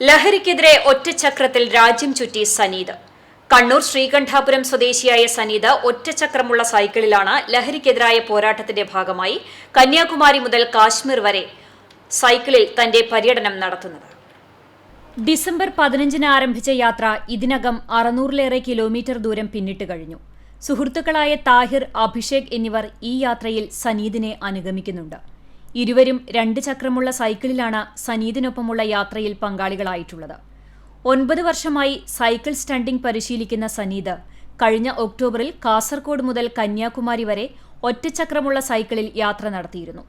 ലഹരിക്കെതിരെ ഒറ്റച്ചക്രത്തിൽ രാജ്യം ചുറ്റി സനീത് കണ്ണൂർ ശ്രീകണ്ഠാപുരം സ്വദേശിയായ സനീത് ഒറ്റച്ചക്രമുള്ള സൈക്കിളിലാണ് ലഹരിക്കെതിരായ പോരാട്ടത്തിന്റെ ഭാഗമായി കന്യാകുമാരി മുതൽ കാശ്മീർ വരെ സൈക്കിളിൽ തന്റെ പര്യടനം നടത്തുന്നത്. ഡിസംബർ പതിനഞ്ചിന് ആരംഭിച്ച യാത്ര ഇതിനകം അറുന്നൂറിലേറെ കിലോമീറ്റർ ദൂരം പിന്നിട്ട് കഴിഞ്ഞു. സുഹൃത്തുക്കളായ താഹിർ അഭിഷേക് എന്നിവർ ഈ യാത്രയിൽ സനീദിനെ അനുഗമിക്കുന്നുണ്ട്. ഇരുവരും രണ്ട് ചക്രമുള്ള സൈക്കിളിലാണ് സനീദിനൊപ്പമുള്ള യാത്രയിൽ പങ്കാളികളായിട്ടുള്ളത്. ഒൻപത് വർഷമായി സൈക്കിൾ സ്റ്റണ്ടിംഗ് പരിശീലിക്കുന്ന സനീദ് കഴിഞ്ഞ ഒക്ടോബറിൽ കാസർഗോഡ് മുതൽ കന്യാകുമാരി വരെ ഒറ്റച്ചക്രമുള്ള സൈക്കിളിൽ യാത്ര നടത്തിയിരുന്നു.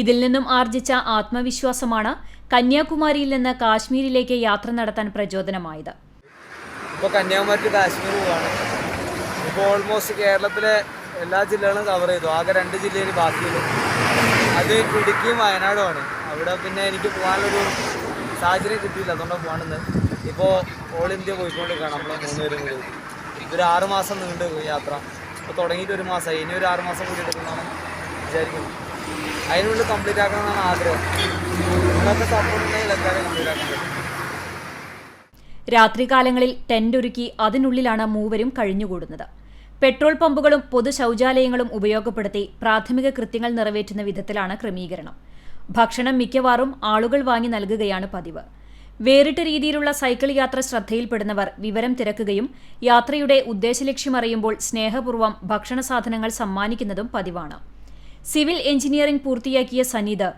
ഇതിൽ നിന്നും ആർജിച്ച ആത്മവിശ്വാസമാണ് കന്യാകുമാരിയിൽ നിന്ന് കാശ്മീരിലേക്ക് യാത്ര നടത്താൻ പ്രചോദനമായത്. ഇപ്പോൾ കന്യാകുമാരി കാശ്മീർ പോവാണ്. ഇപ്പോൾ ഓൾമോസ്റ്റ് കേരളത്തിലെ എല്ലാ ജില്ലകളും കവർ ചെയ്തു. ആകെ രണ്ട് ജില്ലയിൽ ബാക്കിയുള്ളൂ. അത് ഇടുക്കിയും വയനാടുമാണ്. അവിടെ പിന്നെ എനിക്ക് പോകാനുള്ളൊരു സാഹചര്യം കിട്ടിയില്ല. അതുകൊണ്ടാണ് പോകണമെന്ന് ഇപ്പോൾ ഓൾ ഇന്ത്യ പോയിക്കൊണ്ടിരിക്കുകയാണ് നമ്മൾ മൂന്നുപേരും കൂടി. ഇതൊരു ആറ് മാസം നീണ്ട് യാത്ര. ഇപ്പോൾ തുടങ്ങിയിട്ട് ഒരു മാസമായി ഇനി ഒരു ആറ് മാസം കൂടി എടുക്കുന്നതാണ് വിചാരിക്കുന്നത് അതിനുള്ളിൽ കംപ്ലീറ്റ് ആക്കണമെന്നാണ് ആഗ്രഹം. നിങ്ങളൊക്കെ സപ്പോർട്ട് ഉണ്ടെങ്കിൽ എല്ലാവരും കംപ്ലീറ്റ് ആക്കാൻ പറ്റും. രാത്രികാലങ്ങളിൽ ടെന്റ് ഒരുക്കി അതിനുള്ളിലാണ് മൂവരും കഴിഞ്ഞുകൂടുന്നത്. പെട്രോൾ പമ്പുകളും പൊതു ശൗചാലയങ്ങളും ഉപയോഗപ്പെടുത്തി പ്രാഥമിക കൃത്യങ്ങൾ നിറവേറ്റുന്ന വിധത്തിലാണ് ക്രമീകരണം. ഭക്ഷണം മിക്കവാറും ആളുകൾ വാങ്ങി നൽകുകയാണ് പതിവ്. വേറിട്ട രീതിയിലുള്ള സൈക്കിൾ യാത്ര ശ്രദ്ധയിൽപ്പെടുന്നവർ വിവരം തിരക്കുകയും യാത്രയുടെ ഉദ്ദേശലക്ഷ്യമറിയുമ്പോൾ സ്നേഹപൂർവം ഭക്ഷണ സാധനങ്ങൾ സമ്മാനിക്കുന്നതും പതിവാണ്. സിവിൽ എഞ്ചിനീയറിംഗ് പൂർത്തിയാക്കിയ സനീത്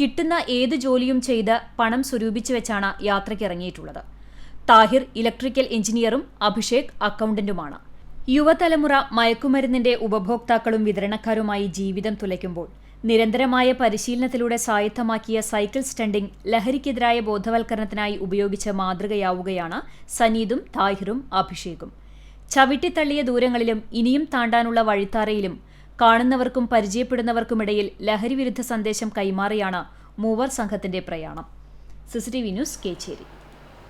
കിട്ടുന്ന ഏത് ജോലിയും ചെയ്ത് പണം സ്വരൂപിച്ചു വെച്ചാണ് യാത്രയ്ക്കിറങ്ങിയിട്ടുള്ളത് താഹിർ ഇലക്ട്രിക്കൽ എഞ്ചിനീയറും അഭിഷേക് അക്കൗണ്ടന്റുമാണ്. യുവതലമുറ മയക്കുമരുന്നിന്റെ ഉപഭോക്താക്കളും വിതരണക്കാരുമായി ജീവിതം തുലയ്ക്കുമ്പോൾ നിരന്തരമായ പരിശീലനത്തിലൂടെ സ്വായത്തമാക്കിയ സൈക്കിൾ സ്റ്റണ്ടിംഗ് ലഹരിക്കെതിരായ ബോധവൽക്കരണത്തിനായി ഉപയോഗിച്ച മാതൃകയാവുകയാണ് സനീദും താഹിറും അഭിഷേകും. ചവിട്ടിത്തള്ളിയ ദൂരങ്ങളിലും ഇനിയും താണ്ടാനുള്ള വഴിത്താരയിലും കാണുന്നവർക്കും പരിചയപ്പെടുന്നവർക്കുമിടയിൽ ലഹരിവിരുദ്ധ സന്ദേശം കൈമാറിയാണ് മൂവർ സംഘത്തിന്റെ പ്രയാണം. CCTV news Kecheri.